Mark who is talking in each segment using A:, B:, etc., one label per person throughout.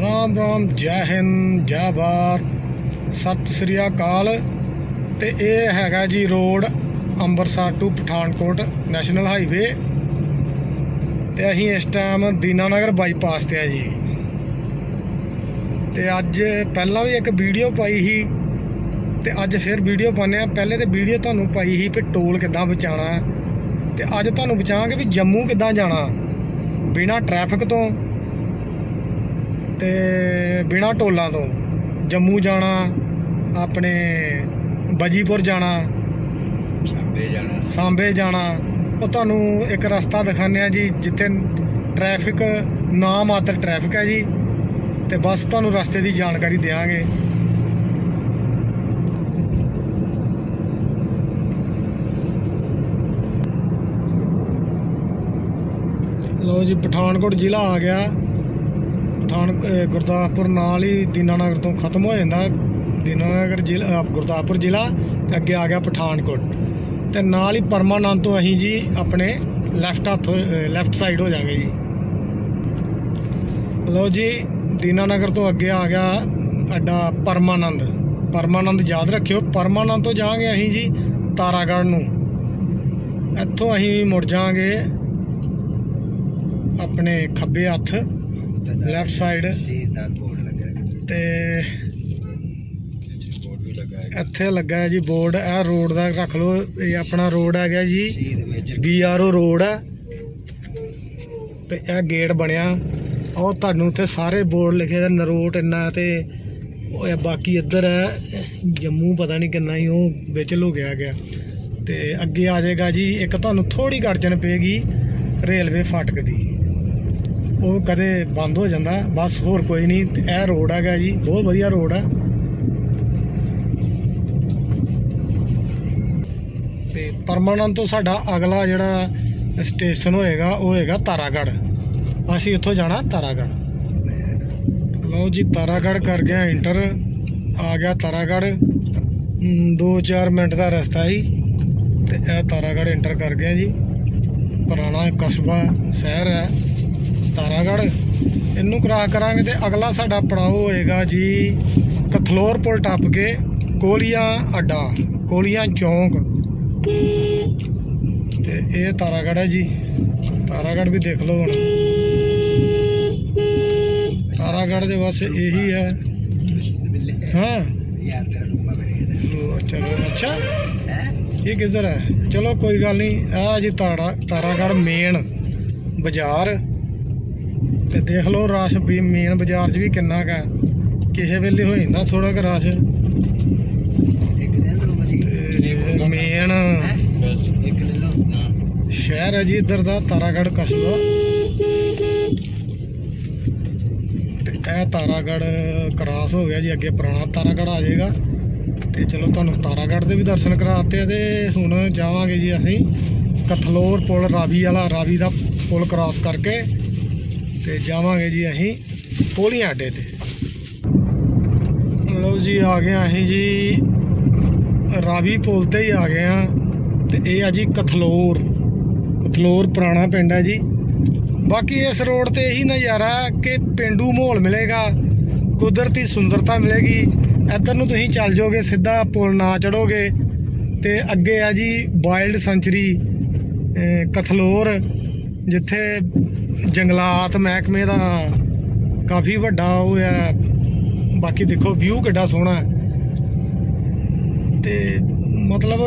A: ਰਾਮ ਰਾਮ, ਜੈ ਹਿੰਦ, ਜੈ ਭਾਰਤ। ਸਤਿ ਸ੍ਰੀ ਅਕਾਲ। ਤੇ ਇਹ ਹੈਗਾ ਜੀ road Amritsar to Pathankot national highway. ਤੇ ਅਸੀਂ ਇਸ ਟਾਈਮ ਦੀਨਾਨਗਰ ਬਾਈਪਾਸ ਤੇ ਆ ਜੀ। ਤੇ ਅੱਜ ਪਹਿਲਾਂ ਵੀ ਇੱਕ ਵੀਡੀਓ ਪਾਈ ਸੀ। ਤੇ ਅੱਜ ਫਿਰ ਵੀਡੀਓ ਪਾਉਂਦੇ ਆ ਪਹਿਲੇ ਤੇ ਵੀਡੀਓ ਤੁਹਾਨੂੰ ਪਾਈ ਸੀ ਕਿ ਟੋਲ ਕਿੱਦਾਂ ਬਚਾਉਣਾ। ਹੈ ਤੇ ਅੱਜ ਤੁਹਾਨੂੰ ਬਚਾਵਾਂਗੇ ਵੀ ਜੰਮੂ ਕਿੱਦਾਂ ਜਾਣਾ। ਬਿਨਾ ਟ੍ਰੈਫਿਕ ਤੋਂ। ਤੇ ਬਿਨਾ ਟੋਲਾਂ ਤੋਂ ਜੰਮੂ ਜਾਣਾ ਆਪਣੇ ਬਜੀਪੁਰ ਜਾਣਾ
B: ਸਾਂਬੇ ਜਾਣਾ।
A: ਸਾਂਬੇ ਜਾਣਾ। ਉਹ ਤੁਹਾਨੂੰ ਇੱਕ ਰਸਤਾ ਦਿਖਾਉਂਦੇ ਆ ਜੀ ਜਿੱਥੇ ਟ੍ਰੈਫਿਕ ਨਾ ਮਾਤਰ ਟ੍ਰੈਫਿਕ ਹੈ ਜੀ। ਤੇ ਬਸ ਤੁਹਾਨੂੰ ਰਸਤੇ ਦੀ ਜਾਣਕਾਰੀ ਦੇਵਾਂਗੇ ਲਓ ਜੀ ਪਠਾਨਕੋਟ ਜ਼ਿਲ੍ਹਾ ਆ ਗਿਆ। ਪਠਾਨ ਗੁਰਦਾਸਪੁਰ ਨਾਲ ਹੀ ਦੀਨਾਨਗਰ ਤੋਂ ਖਤਮ ਹੋ ਜਾਂਦਾ। ਦੀਨਾਨਗਰ ਜ਼ਿਲ੍ਹਾ ਗੁਰਦਾਸਪੁਰ ਜ਼ਿਲ੍ਹਾ ਤੇ ਅੱਗੇ ਆ ਗਿਆ ਪਠਾਨਕੋਟ। ਤੇ ਨਾਲ ਹੀ ਪਰਮਾਨੰਦ ਤੋਂ ਅਸੀਂ ਜੀ ਆਪਣੇ ਲੈਫਟ ਹੱਥ ਲੈਫਟ ਸਾਈਡ ਹੋ ਜਾਵਾਂਗੇ ਜੀ। ਲਓ ਜੀ, ਦੀਨਾਨਗਰ ਤੋਂ ਅੱਗੇ ਆ ਗਿਆ ਅੱਡਾ ਪਰਮਾਨੰਦ। ਪਰਮਾਨੰਦ ਯਾਦ ਰੱਖਿਓ, ਪਰਮਾਨੰਦ ਤੋਂ ਜਾਵਾਂਗੇ ਅਸੀਂ ਜੀ ਤਾਰਾਗੜ੍ਹ ਨੂੰ। ਇੱਥੋਂ ਅਸੀਂ ਮੁੜ ਜਾਵਾਂਗੇ ਆਪਣੇ ਖੱਬੇ ਹੱਥ। ਲੈਫਟ ਸਾਈਡ
B: ਸਿੱਧਾ ਬੋਰਡ ਲੱਗਾ ਹੈ।
A: ਤੇ ਇੱਥੇ ਲੱਗਾ ਹੈ ਜੀ ਬੋਰਡ ਇਹ ਰੋਡ ਦਾ ਰੱਖ ਲਓ ਇਹ ਆਪਣਾ ਰੋਡ ਹੈਗਾ ਜੀ।
B: ਸ਼ਹੀਦ ਮੇਜਰ
A: ਬੀਆਰਓ ਰੋਡ ਹੈ। ਤੇ ਇਹ ਗੇਟ ਬਣਿਆ। ਉਹ ਤੁਹਾਨੂੰ ਉੱਥੇ ਸਾਰੇ ਬੋਰਡ ਲਿਖੇ ਦਾ ਨਰੋਟ ਇੰਨਾ ਤੇ ਉਹ ਬਾਕੀ ਇੱਧਰ ਹੈ ਜੰਮੂ ਪਤਾ ਨਹੀਂ ਕਿੰਨਾ ਹੀ ਉਹ ਵਿੱਚ ਲੁਕਿਆ ਗਿਆ ਤੇ ਅੱਗੇ ਆ ਜਾਏਗਾ ਜੀ ਇੱਕ ਤੁਹਾਨੂੰ ਥੋੜੀ ਗੜਜਣ ਪਏਗੀ ਰੇਲਵੇ ਫਾਟਕ ਦੀ। ਉਹ ਕਦੇ ਬੰਦ ਹੋ ਜਾਂਦਾ, ਬਸ ਹੋਰ ਕੋਈ ਨਹੀਂ ਇਹ ਰੋਡ ਹੈਗਾ ਜੀ, ਬਹੁਤ ਵਧੀਆ ਰੋਡ ਹੈ ਤੇ ਪਰਮਾਨੰਦ ਤੋਂ ਸਾਡਾ ਅਗਲਾ ਜਿਹੜਾ ਸਟੇਸ਼ਨ ਹੋਏਗਾ, ਉਹ ਹੋਏਗਾ ਤਾਰਾਗੜ੍ਹ। ਅਸੀਂ ਉੱਥੋਂ ਜਾਣਾ ਤਾਰਾਗੜ੍ਹ। ਲਓ ਜੀ, ਤਾਰਾਗੜ੍ਹ ਕਰ ਗਿਆ ਇੰਟਰ ਆ ਗਿਆ ਤਾਰਾਗੜ੍ਹ। 2-4 ਮਿੰਟ ਦਾ ਰਸਤਾ ਹੀ ਤੇ ਇਹ ਤਾਰਾਗੜ੍ਹ ਇੰਟਰ ਕਰ ਗਿਆ ਜੀ। ਪੁਰਾਣਾ ਕਸਬਾ, ਸ਼ਹਿਰ ਹੈ। ਤਾਰਾਗੜ੍ਹ। ਇਹਨੂੰ ਕਰਾਸ ਕਰਾਂਗੇ ਤੇ ਅਗਲਾ ਸਾਡਾ ਪੜਾਅ ਹੋਏਗਾ ਜੀ ਕਥਲੋਰ ਪੁਲ ਟੱਪ ਕੇ ਕੋਲੀਆਂ ਅੱਡਾ, ਕੋਲੀਆਂ ਚੌਂਕ। ਤੇ ਇਹ ਤਾਰਾਗੜ੍ਹ ਹੈ ਜੀ। ਤਾਰਾਗੜ੍ਹ ਵੀ ਦੇਖ ਲਓ ਹੁਣ। ਤਾਰਾਗੜ੍ਹ ਦੇ ਬਸ ਇਹੀ ਹੈ। ਹਾਂ।
B: ਯਾਰ ਤੇਰਾ ਰੂਪਾ ਮੇਰੇ
A: ਚਲੋ, ਅੱਛਾ। ਇਹ ਕਿੱਧਰ ਹੈ? ਚਲੋ, ਕੋਈ ਗੱਲ ਨਹੀਂ। ਆ ਜੀ ਤਾਰਾ, ਤਾਰਾਗੜ੍ਹ ਮੇਨ ਬਾਜ਼ਾਰ। ਤੇ ਦੇਖ ਲਓ ਰਸ਼ ਵੀ ਮੇਨ ਬਾਜ਼ਾਰ 'ਚ ਵੀ ਕਿੰਨਾ ਕਾ ਕਿਸੇ ਵੇਲੇ ਹੋ ਜਾਂਦਾ ਥੋੜਾ ਕੁ ਰਸ਼।
B: ਇੱਕ ਦਿਨ ਤੋਂ ਮਸੀ
A: ਮੇਨ
B: ਇੱਕ ਲੈ ਲਓ
A: ਸ਼ਹਿਰ ਹੈ ਜੀ ਇੱਧਰ ਦਾ ਤਾਰਾਗੜ੍ਹ ਕਸਬਾ। ਇਹ ਤਾਰਾਗੜ੍ਹ ਕ੍ਰਾਸ ਹੋ ਗਿਆ ਜੀ ਅੱਗੇ ਪੁਰਾਣਾ ਤਾਰਾਗੜ੍ਹ ਆ ਜਾਏਗਾ। ਤੇ ਚਲੋ ਤੁਹਾਨੂੰ ਤਾਰਾਗੜ੍ਹ ਦੇ ਵੀ ਦਰਸ਼ਨ ਕਰਾਤੇ ਤੇ ਹੁਣ ਜਾਵਾਂਗੇ ਜੀ ਅਸੀਂ। ਕਥਲੋਰ ਪੁਲ ਰਾਵੀ ਵਾਲਾ ਰਾਵੀ ਦਾ ਪੁਲ ਕ੍ਰਾਸ ਕਰਕੇ। ਤੇ ਜਾਵਾਂਗੇ ਜੀ ਅਸੀਂ ਪੋਲੀਆਂ ਅੱਡੇ ਤੇ। ਲਓ ਜੀ, ਆ ਗਏ ਅਸੀਂ ਜੀ, ਰਾਵੀ ਪੁਲ ਤੇ ਹੀ ਆ ਗਏ ਆ ਤੇ ਇਹ ਆ ਜੀ ਕਥਲੋਰ। ਕਥਲੋਰ ਪੁਰਾਣਾ ਪਿੰਡ ਹੈ ਜੀ। ਬਾਕੀ ਇਸ ਰੋਡ ਤੇ ਇਹੀ ਨਜ਼ਾਰਾ ਕਿ ਪਿੰਡੂ ਮਾਹੌਲ ਮਿਲੇਗਾ, ਕੁਦਰਤੀ ਸੁੰਦਰਤਾ ਮਿਲੇਗੀ। ਇੱਧਰ ਨੂੰ ਤੁਸੀਂ ਚੱਲ ਜਾਓਗੇ, ਸਿੱਧਾ ਪੁਲ ਨਾ ਚੜੋਗੇ ਤੇ ਅੱਗੇ ਆ ਜੀ ਵਾਈਲਡ ਸੈਂਚਰੀ ਕਥਲੋਰ। ਜਿੱਥੇ ਜੰਗਲਾਤ ਮਹਿਕਮੇ ਦਾ ਕਾਫੀ ਵੱਡਾ ਉਹ ਹੈ। ਬਾਕੀ ਦੇਖੋ ਵਿਊ ਕਿੱਡਾ ਸੋਹਣਾ ਹੈ। ਤੇ ਮਤਲਬ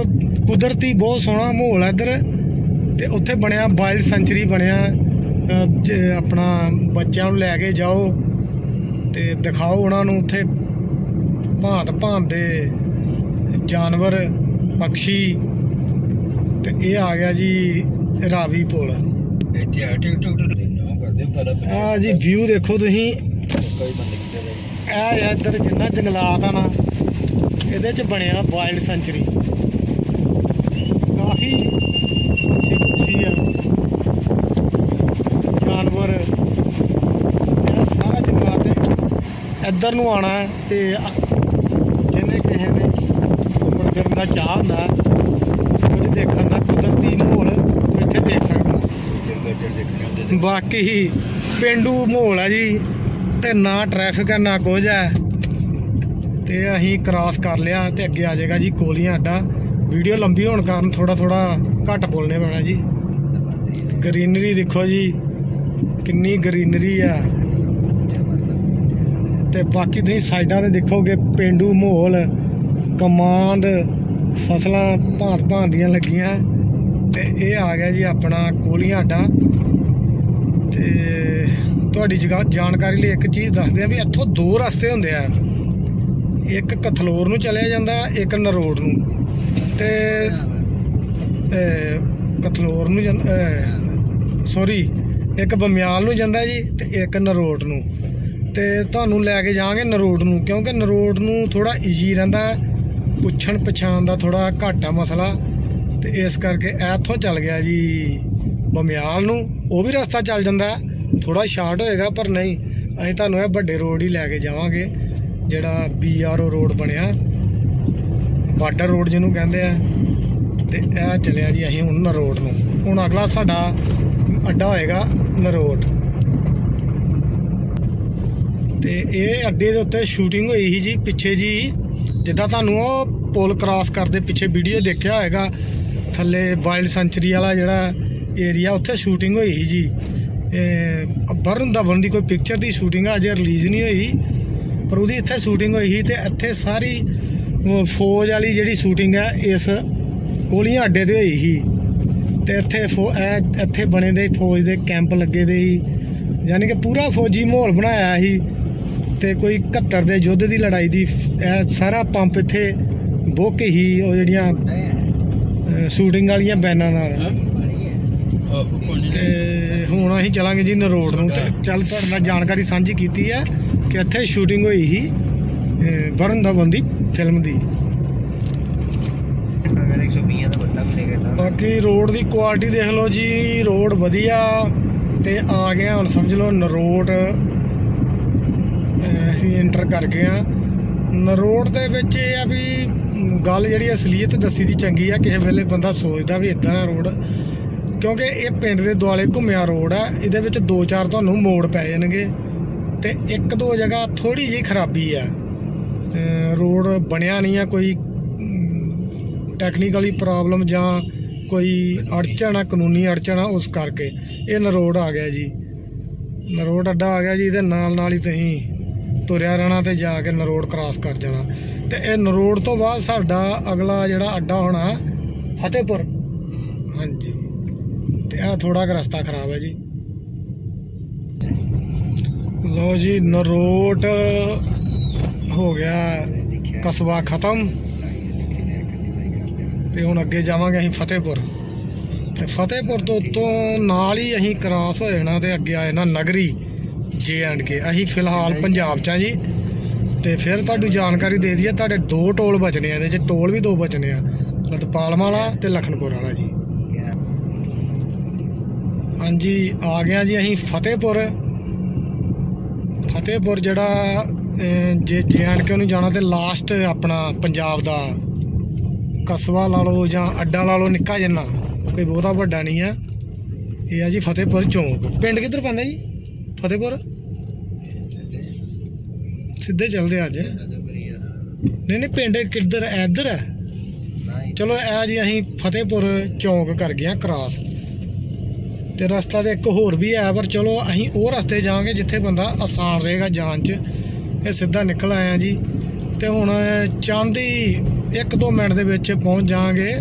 A: ਕੁਦਰਤੀ ਬਹੁਤ ਸੋਹਣਾ ਮਾਹੌਲ ਹੈ ਇੱਧਰ। ਤੇ ਉੱਥੇ ਬਣਿਆ ਵਾਈਲਡ ਸੈਂਚਰੀ ਬਣਿਆ। ਆਪਣਾ ਬੱਚਿਆਂ ਨੂੰ ਲੈ ਕੇ ਜਾਓ ਤੇ ਦਿਖਾਓ ਉਹਨਾਂ ਨੂੰ ਉੱਥੇ। ਭਾਂਤ ਭਾਂਤ ਦੇ ਜਾਨਵਰ, ਪੰਛੀ। ਤੇ ਇਹ ਆ ਗਿਆ ਜੀ ਰਾਵੀ ਪੁਲ।
B: ਇੱਥੇ ਆ ਨਾ ਕਰਦੇ
A: ਜੀ ਵਿਊ ਦੇਖੋ ਤੁਸੀਂ।
B: ਕੋਈ ਬੰਦੇ ਕਿਤੇ ਦੇ
A: ਇਹ ਆ ਇੱਧਰ ਜਿੰਨਾ ਜੰਗਲਾਤ ਆ ਨਾ ਇਹਦੇ ਚ ਬਣਿਆ ਵਾਈਲਡ ਸੈਂਚਰੀ ਕਾਫੀ ਅੱਛੀ ਖੁਸ਼ੀ ਆ। ਜਾਨਵਰ। ਇਹ ਸਾਰਾ ਜੰਗਲਾਤ ਹੈ। ਇੱਧਰ ਨੂੰ ਆਣਾ ਹੈ ਤੇ ਜਿਹਨੇ ਕਿਸੇ ਨੇ ਘੁੰਮਣ ਫਿਰਨ ਦਾ ਚਾਹ ਹੁੰਦਾ ਕੁਝ ਦੇਖਣ ਦਾ ਕੁਦਰਤੀ ਮਾਹੌਲ ਇੱਥੇ ਦੇਖ ਸਕਦਾ
B: ਜੰਗਲ ਜੜ ਦੇਖਣੇ ਹੁੰਦੇ ਤੇ
A: ਬਾਕੀ ਪਿੰਡੂ ਮਾਹੌਲ ਹੈ ਜੀ, ਤੇ ਨਾ ਟ੍ਰੈਫਿਕ ਹੈ ਨਾ ਕੁਝ ਹੈ ਤੇ ਅਸੀਂ ਕ੍ਰਾਸ ਕਰ ਲਿਆ ਤੇ ਅੱਗੇ ਆ ਜਾਏਗਾ ਜੀ ਕੋਲੀਆਂ ਅੱਡਾ। ਵੀਡੀਓ ਲੰਬੀ ਹੋਣ ਕਾਰਨ ਥੋੜਾ ਥੋੜਾ ਘੱਟ ਬੋਲਨੇ ਪੈਣਾ ਜੀ। ਗ੍ਰੀਨਰੀ ਦੇਖੋ ਜੀ, ਕਿੰਨੀ ਗ੍ਰੀਨਰੀ ਆ। ਤੇ ਬਾਕੀ ਤੁਸੀਂ ਸਾਈਡਾਂ ਤੇ ਦੇਖੋਗੇ ਪਿੰਡੂ ਮਾਹੌਲ ਕਮਾਂਦ ਫਸਲਾਂ ਭਾਂਤ ਭਾਂਤ ਦੀਆਂ ਲੱਗੀਆਂ। ਤੇ ਇਹ ਆ ਗਿਆ ਜੀ ਆਪਣਾ ਕੋਲੀਆਂ ਅੱਡਾ। ਤੇ ਤੁਹਾਡੀ ਜਗ੍ਹਾ ਜਾਣਕਾਰੀ ਲਈ ਇੱਕ ਚੀਜ਼ ਦੱਸਦੇ ਆ ਵੀ ਇੱਥੋਂ ਦੋ ਰਸਤੇ ਹੁੰਦੇ ਆ। ਇੱਕ ਕਥਲੋਰ ਨੂੰ ਚਲਿਆ ਜਾਂਦਾ ਇੱਕ ਨਰੋੜ ਨੂੰ। ਤੇ ਅਹ, ਕਥਲੋਰ ਨੂੰ ਜਾਂਦਾ ਸੌਰੀ ਇੱਕ ਬਮਿਆਲ ਨੂੰ ਜਾਂਦਾ ਜੀ ਤੇ ਇੱਕ ਨਰੋੜ ਨੂੰ। ਤੇ ਤੁਹਾਨੂੰ ਲੈ ਕੇ ਜਾਵਾਂਗੇ ਨਰੋੜ ਨੂੰ ਕਿਉਂਕਿ ਨਰੋੜ ਨੂੰ ਥੋੜਾ ਈਜ਼ੀ ਰਹਿੰਦਾ ਪੁੱਛਣ ਪਛਾਣ ਦਾ ਥੋੜਾ ਘੱਟ ਆ ਮਸਲਾ। ਤੇ ਇਸ ਕਰਕੇ ਇੱਥੋਂ ਚੱਲ ਗਿਆ ਜੀ। ਬਮਿਆਲ ਨੂੰ, ਉਹ ਵੀ ਰਸਤਾ ਚੱਲ ਜਾਂਦਾ ਥੋੜਾ ਸ਼ਾਰਟ ਹੋਏਗਾ, ਪਰ ਨਹੀਂ। ਅਸੀਂ ਤੁਹਾਨੂੰ ਇਹ ਵੱਡੇ ਰੋਡ ਹੀ ਲੈ ਕੇ ਜਾਵਾਂਗੇ, ਜਿਹੜਾ ਬੀਆਰਓ ਰੋਡ ਬਣਿਆ। ਬਾਰਡਰ ਰੋਡ ਜਿਹਨੂੰ ਕਹਿੰਦੇ ਆ। ਤੇ ਇਹ ਚੱਲਿਆ ਜੀ ਅਸੀਂ ਹੁਣ ਨਰੋਡ ਨੂੰ। ਹੁਣ ਅਗਲਾ ਸਾਡਾ ਅੱਡਾ ਹੋਏਗਾ ਨਰੋਡ ਤੇ ਇਹ ਅੱਡੇ ਦੇ ਉੱਤੇ ਸ਼ੂਟਿੰਗ ਹੋਈ ਸੀ ਜੀ ਪਿੱਛੇ ਜੀ। ਜਿੱਦਾਂ ਤੁਹਾਨੂੰ ਉਹ ਪੁਲ ਕ੍ਰਾਸ ਕਰਦੇ ਪਿੱਛੇ ਵੀਡੀਓ ਦੇਖਿਆ ਹੋਏਗਾ। ਥੱਲੇ ਵਾਈਲਡ ਸੈਂਚਰੀ ਵਾਲਾ ਜਿਹੜਾ ਏਰੀਆ ਉੱਥੇ ਸ਼ੂਟਿੰਗ ਹੋਈ ਸੀ ਜੀ। ਇਹ ਬਰਨ ਦਵਨ ਦੀ ਕੋਈ ਪਿਕਚਰ ਦੀ ਸ਼ੂਟਿੰਗ ਅਜੇ ਰਿਲੀਜ਼ ਨਹੀਂ ਹੋਈ। ਪਰ ਉਹਦੀ ਇੱਥੇ ਸ਼ੂਟਿੰਗ ਹੋਈ ਸੀ ਤੇ ਇੱਥੇ ਸਾਰੀ ਫੌਜ ਵਾਲੀ ਜਿਹੜੀ ਸ਼ੂਟਿੰਗ ਹੈ ਇਸ ਕੋਲੀਆਂ ਅੱਡੇ ਤੇ ਹੋਈ ਸੀ। ਤੇ ਇੱਥੇ ਇੱਥੇ ਬਣੇ ਦੇ ਫੌਜ ਦੇ ਕੈਂਪ ਲੱਗੇ ਦੇ ਸੀ। ਯਾਨੀ ਕਿ ਪੂਰਾ ਫੌਜੀ ਮਾਹੌਲ ਬਣਾਇਆ ਸੀ। ਤੇ ਕੋਈ 71 ਦੇ ਯੁੱਧ ਦੀ ਲੜਾਈ ਦੀ ਇਹ ਸਾਰਾ ਪੰਪ ਇੱਥੇ ਬੁੱਕ ਹੀ ਉਹ ਜਿਹੜੀਆਂ ਸ਼ੂਟਿੰਗ ਵਾਲੀਆਂ ਬੈਨਾਂ ਨਾਲ। ਤੇ ਹੁਣ ਅਸੀਂ ਚਲਾਂਗੇ ਜੀ ਨਰੋਡ ਨੂੰ। ਤੇ ਚੱਲ ਤੁਹਾਡੇ ਨਾਲ ਜਾਣਕਾਰੀ ਸਾਂਝੀ ਕੀਤੀ ਹੈ ਕਿ ਇੱਥੇ ਸ਼ੂਟਿੰਗ ਹੋਈ ਸੀ ਵਰੁਣ ਧਵਨ ਦੀ ਫਿਲਮ ਦੀ।
B: ਅਗਰ 120 ਦਾ ਬੱਤਾ ਮਿਲੇਗਾ ਤਾਂ
A: ਬਾਕੀ ਰੋਡ ਦੀ ਕੁਆਲਿਟੀ ਦੇਖ ਲਓ ਜੀ ਰੋਡ ਵਧੀਆ ਤੇ ਆ ਗਿਆ ਹੁਣ ਸਮਝ ਲਓ ਨਰੋਡ ਅਹ ਅਸੀਂ ਐਂਟਰ ਕਰ ਗਏ ਆ ਨਰੋਡ ਦੇ ਵਿੱਚ ਇਹ ਆ ਵੀ ਗੱਲ ਜਿਹੜੀ ਅਸਲੀਅਤ ਦੱਸੀ ਦੀ ਚੰਗੀ ਆ ਕਿਸੇ ਵੇਲੇ ਬੰਦਾ ਸੋਚਦਾ ਵੀ ਇਦਾਂ ਆ ਰੋਡ ਕਿਉਂਕਿ ਇਹ ਪਿੰਡ ਦੇ ਦੁਆਲੇ ਘੁੰਮਿਆ ਰੋਡ ਆ ਇਹਦੇ ਵਿੱਚ ਦੋ ਚਾਰ ਤੁਹਾਨੂੰ ਮੋੜ ਪੈ ਜਾਣਗੇ ਤੇ ਇੱਕ ਦੋ ਜਗ੍ਹਾ ਥੋੜੀ ਜਿਹੀ ਖਰਾਬੀ ਆ ਰੋਡ ਬਣਿਆ ਨਹੀਂ ਆ ਕੋਈ ਟੈਕਨੀਕਲੀ ਪ੍ਰੋਬਲਮ ਜਾਂ ਕੋਈ ਅੜਚਣ ਆ, ਕਾਨੂੰਨੀ ਅੜਚਣ ਆ, ਉਸ ਕਰਕੇ ਇਹ ਨਰੋਡ ਆ ਗਿਆ ਜੀ। ਨਰੋਡ ਅੱਡਾ ਆ ਗਿਆ ਜੀ, ਇਹਦੇ ਨਾਲ ਨਾਲ ਹੀ ਤੁਸੀਂ ਤੁਰਿਆ ਰਹਿਣਾ ਤੇ ਜਾ ਕੇ ਨਰੋਡ ਕ੍ਰਾਸ ਕਰ ਜਾਣਾ। ਤੇ ਇਹ ਨਰੋਡ ਤੋਂ ਬਾਅਦ ਸਾਡਾ ਅਗਲਾ ਜਿਹੜਾ ਅੱਡਾ ਹੋਣਾ, ਫਤਿਹਪੁਰ। ਹਾਂਜੀ। ਇਹ ਥੋੜਾ ਕੁ ਰਸਤਾ ਖਰਾਬ ਹੈ ਜੀ। ਲੋ ਜੀ, ਨਰੋਟ ਹੋ ਗਿਆ। ਕਸਬਾ ਖਤਮ।
B: ਸਾਈ
A: ਤੇ ਹੁਣ ਅੱਗੇ ਜਾਵਾਂਗੇ ਅਸੀਂ ਫਤਿਹਪੁਰ। ਤੇ ਫਤਿਹਪੁਰ ਤੋਂ ਉੱਤੋਂ ਨਾਲ ਹੀ ਅਸੀਂ ਕ੍ਰਾਸ ਹੋ ਜਾਣਾ ਤੇ ਅੱਗੇ ਆ ਜਾਣਾ ਨਗਰੀ ਜੇ ਐਂਡ ਕੇ ਅਸੀਂ ਫਿਲਹਾਲ ਪੰਜਾਬ 'ਚ ਆ ਜੀ। ਤੇ ਫਿਰ ਤੁਹਾਨੂੰ ਜਾਣਕਾਰੀ ਦੇ ਦਈਏ, ਤੁਹਾਡੇ ਦੋ ਟੋਲ ਬਚਨੇ ਆ, ਇਹਦੇ 'ਚ ਟੋਲ ਵੀ ਦੋ ਬਚਨੇ ਆ। ਲਤਪਾਲਮ ਵਾਲਾ ਤੇ ਲਖਨਪੁਰ ਵਾਲਾ ਜੀ। ਹਾਂਜੀ ਆ ਗਿਆ ਜੀ ਅਸੀਂ ਫਤਿਹਪੁਰ। ਫਤਿਹਪੁਰ ਜਿਹੜਾ ਜੇ ਜੇ ਐਂਡ ਕੇ ਨੂੰ ਜਾਣਾ ਤੇ ਲਾਸਟ ਆਪਣਾ ਪੰਜਾਬ ਦਾ ਕਸਬਾ ਲਾ ਲਓ ਜਾਂ ਅੱਡਾ ਲਾ ਲਓ ਨਿੱਕਾ ਜਿੰਨਾ ਕੋਈ ਬਹੁਤਾ ਵੱਡਾ ਨਹੀਂ ਆ ਇਹ ਆ ਜੀ ਫਤਿਹਪੁਰ ਚੌਂਕ। ਪਿੰਡ ਕਿੱਧਰ ਪੈਂਦਾ ਜੀ? ਫਤਿਹਪੁਰ?
B: ਸਿੱਧੇ
A: ਚੱਲਦੇ ਅੱਜ। ਨਹੀਂ ਨਹੀਂ ਪਿੰਡ ਕਿੱਧਰ? ਇੱਧਰ ਹੈ। ਚਲੋ ਇਹ ਜੀ ਅਸੀਂ ਫਤਿਹਪੁਰ ਚੌਂਕ ਕਰ ਗਏ ਆ ਕ੍ਰਾਸ ਤੇ ਰਸਤਾ ਤੇ ਇੱਕ ਹੋਰ ਵੀ ਹੈ, ਪਰ ਚਲੋ ਅਸੀਂ ਉਹ ਰਸਤੇ ਜਾਵਾਂਗੇ ਜਿੱਥੇ ਬੰਦਾ ਆਸਾਨ ਰਹੇਗਾ ਜਾਣ 'ਚ। ਇਹ ਸਿੱਧਾ ਨਿਕਲ ਆਇਆ ਜੀ। ਤੇ ਹੁਣ ਚਾਂਦੀ 1-2 ਮਿੰਟ ਦੇ ਵਿੱਚ ਪਹੁੰਚ ਜਾਵਾਂਗੇ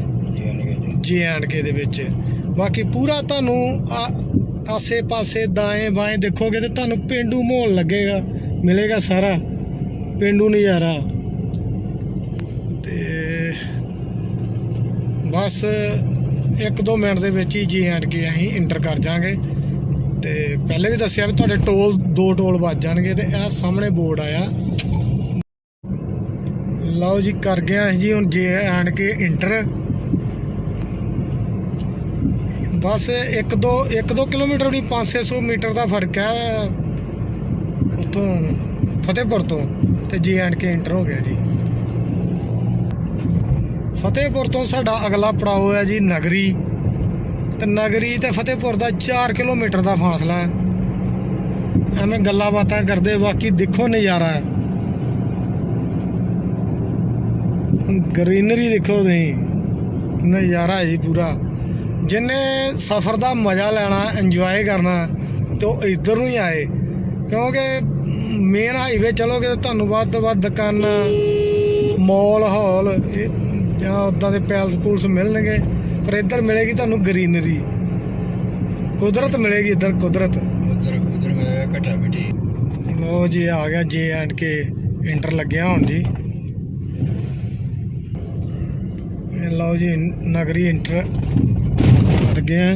A: ਜੇ ਐਂਡ ਕੇ ਦੇ ਵਿੱਚ। ਬਾਕੀ ਪੂਰਾ ਤੁਹਾਨੂੰ ਆ- ਆਸੇ-ਪਾਸੇ ਦਾएं ਬਾਏ ਦੇਖੋਗੇ ਤੇ ਤੁਹਾਨੂੰ ਪਿੰਡੂ ਮਾਹੌਲ ਲੱਗੇਗਾ, ਮਿਲੇਗਾ ਸਾਰਾ। ਪਿੰਡੂ ਨਜ਼ਾਰਾ। ਤੇ ਬਸ 1-2 ਮਿੰਟ ਦੇ ਵਿੱਚ ਹੀ ਜੀ ਐਂਡ ਕੇ ਅਸੀਂ ਇੰਟਰ ਕਰ ਜਾਾਂਗੇ। ਤੇ ਪਹਿਲੇ ਵੀ ਦੱਸਿਆ ਵੀ ਤੁਹਾਡੇ ਟੋਲ ਦੋ ਟੋਲ ਵੱਜ ਜਾਣਗੇ ਤੇ ਇਹ ਸਾਹਮਣੇ ਬੋਰਡ ਆਇਆ। ਲਓ ਜੀ, ਕਰ ਗਿਆ ਅਸੀਂ ਜੀ ਹੁਣ ਜੇ ਐਂਡ ਕੇ ਇੰਟਰ। ਬਸ 1-2 1-2 ਕਿਲੋਮੀਟਰ ਨਹੀਂ 500 ਮੀਟਰ ਦਾ ਫ਼ਰਕ ਹੈ ਉੱਥੋਂ ਫਤਿਹਪੁਰ ਤੋਂ ਤੇ ਜੀ ਐਂਡ ਕੇ ਇੰਟਰ ਹੋ ਗਿਆ ਜੀ। ਫਤਿਹਪੁਰ ਤੋਂ ਸਾਡਾ ਅਗਲਾ ਪੜਾਅ ਹੈ ਜੀ ਨਗਰੀ। ਤੇ ਨਗਰੀ ਤੇ ਫਤਿਹਪੁਰ ਦਾ 4 ਕਿਲੋਮੀਟਰ ਦਾ ਫਾਸਲਾ ਹੈ। ਐਵੇਂ ਗੱਲਾਂ ਬਾਤਾਂ ਕਰਦੇ, ਬਾਕੀ ਦੇਖੋ ਨਜ਼ਾਰਾ ਗ੍ਰੀਨਰੀ ਦੇਖੋ ਤੁਸੀਂ। ਨਜ਼ਾਰਾ ਹੈ ਜੀ ਪੂਰਾ। ਜਿੰਨੇ ਸਫ਼ਰ ਦਾ ਮਜ਼ਾ ਲੈਣਾ ਇੰਜੋਏ ਕਰਨਾ, ਤੇ ਉਹ ਇੱਧਰ ਨੂੰ ਹੀ ਆਏ। ਕਿਉਂਕਿ ਮੇਨ ਹਾਈਵੇ ਚਲੋਗੇ ਤਾਂ ਤੁਹਾਨੂੰ ਵੱਧ ਤੋਂ ਵੱਧ ਦੁਕਾਨਾਂ ਮਾਲ ਹਾਲ ਜਾਂ ਉਦਾਂ ਦੇ ਪੈਲਸ ਪੂਲਸ ਮਿਲਣਗੇ, ਪਰ ਇੱਧਰ ਮਿਲੇਗੀ ਤੁਹਾਨੂੰ ਗ੍ਰੀਨਰੀ। ਕੁਦਰਤ ਮਿਲੇਗੀ ਇੱਧਰ, ਕੁਦਰਤ।
B: ਉਧਰ ਉਧਰ ਮੈਂ ਘਟਾ ਮਿੱਟੀ
A: ਲੋ ਜੀ, ਆ ਗਿਆ ਜੇ ਐਂਡ ਕੇ ਇੰਟਰ ਲੱਗਿਆ ਹੁਣ ਜੀ। ਲਓ ਜੀ, ਨਗਰੀ ਇੰਟਰ ਕਰ ਗਿਆ।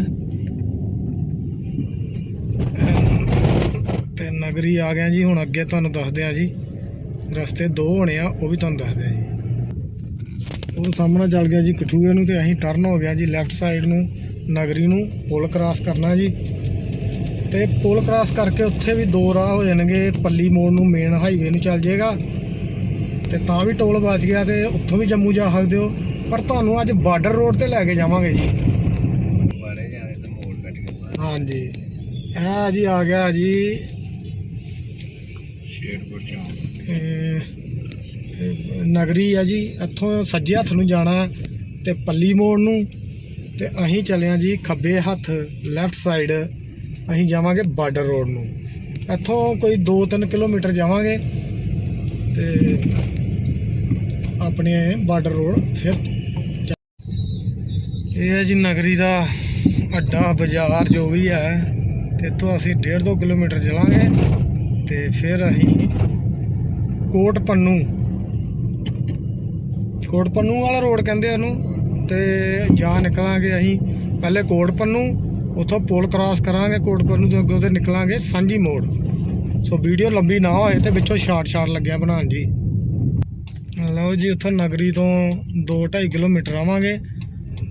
A: ਤੇ ਨਗਰੀ ਆ ਗਿਆ ਜੀ, ਹੁਣ ਅੱਗੇ ਤੁਹਾਨੂੰ ਦੱਸਦੇ ਆ ਜੀ। ਰਸਤੇ ਦੋ ਹੋਣੇ ਆ, ਉਹ ਵੀ ਤੁਹਾਨੂੰ ਦੱਸਦੇ ਆ ਜੀ। ਉਹ ਸਾਹਮਣੇ ਚੱਲ ਗਿਆ ਜੀ ਕਠੂਏ ਨੂੰ ਤੇ ਅਸੀਂ ਟਰਨ ਹੋ ਗਿਆ ਜੀ ਲੈਫਟ ਸਾਈਡ ਨੂੰ ਨਗਰੀ ਨੂੰ ਪੁਲ ਕ੍ਰਾਸ ਕਰਨਾ ਜੀ। ਤੇ ਪੁਲ ਕ੍ਰਾਸ ਕਰਕੇ ਉੱਥੇ ਵੀ ਦੋ ਰਾਹ ਹੋ ਜਾਣਗੇ ਪੱਲੀ ਮੋੜ ਨੂੰ ਮੇਨ ਹਾਈਵੇ ਨੂੰ ਚੱਲ ਜਾਏਗਾ। ਤੇ ਤਾਂ ਵੀ ਟੋਲ ਬਚ ਗਿਆ ਤੇ ਉੱਥੋਂ ਵੀ ਜੰਮੂ ਜਾ ਸਕਦੇ ਹੋ। ਪਰ ਤੁਹਾਨੂੰ ਅੱਜ ਬਾਰਡਰ ਰੋਡ ਤੇ ਲੈ ਕੇ ਜਾਵਾਂਗੇ ਜੀ।
B: ਬਾੜੇ ਜਾਣੇ ਤੇ ਮੋੜ ਕੱਟ ਕੇ
A: ਹਾਂਜੀ। ਇਹ ਜੀ ਆ ਗਿਆ ਜੀ
B: ਸ਼ੇਰਪੁਰ ਚੌਂਕ
A: ਇਹ, ਇਹ ਨਗਰੀ ਆ ਜੀ, ਇੱਥੋਂ ਸੱਜੇ ਹੱਥ ਨੂੰ ਜਾਣਾ ਤੇ ਪੱਲੀ ਮੋੜ ਨੂੰ ਤੇ ਅਸੀਂ ਚੱਲੇ ਆ ਜੀ ਖੱਬੇ ਹੱਥ ਲੈਫਟ ਸਾਈਡ ਅਸੀਂ ਜਾਵਾਂਗੇ ਬਾਰਡਰ ਰੋਡ ਨੂੰ। ਇੱਥੋਂ ਕੋਈ 2-3 ਕਿਲੋਮੀਟਰ ਜਾਵਾਂਗੇ ਤੇ ਆਪਣੇ ਬਾਰਡਰ ਰੋਡ ਫਿਰ ਇਹ ਹੈ ਜੀ ਨਗਰੀ ਦਾ ਅੱਡਾ ਬਾਜ਼ਾਰ ਜੋ ਵੀ ਹੈ, ਤੇ ਇੱਥੋਂ ਅਸੀਂ 1.5 ਕਿਲੋਮੀਟਰ ਚਲਾਂਗੇ ਤੇ ਫਿਰ ਅਸੀਂ ਕੋਟ ਪੰਨੂ ਕੋਟ ਪੰਨੂ ਵਾਲਾ ਰੋਡ ਕਹਿੰਦੇ ਉਹਨੂੰ ਤੇ ਜਾਂ ਨਿਕਲਾਂਗੇ ਅਸੀਂ। ਪਹਿਲੇ ਕੋਟ ਪੰਨੂ ਉਥੋਂ ਪੁਲ ਕ੍ਰਾਸ ਕਰਾਂਗੇ ਕੋਟ ਪੰਨੂ ਤੋਂ ਅੱਗੇ ਉਹਦੇ ਨਿਕਲਾਂਗੇ ਸਾਂਝੀ ਮੋੜ। ਸੋ ਵੀਡੀਓ ਲੰਬੀ ਨਾ ਹੋਏ ਤੇ ਵਿੱਚੋਂ ਸ਼ਾਰਟ ਸ਼ਾਰਟ ਲੱਗਿਆ ਬਣਾਉਣ ਜੀ। ਲਓ ਜੀ ਉੱਥੋਂ ਨਗਰੀ ਤੋਂ 2.5 ਕਿਲੋਮੀਟਰ ਆਵਾਂਗੇ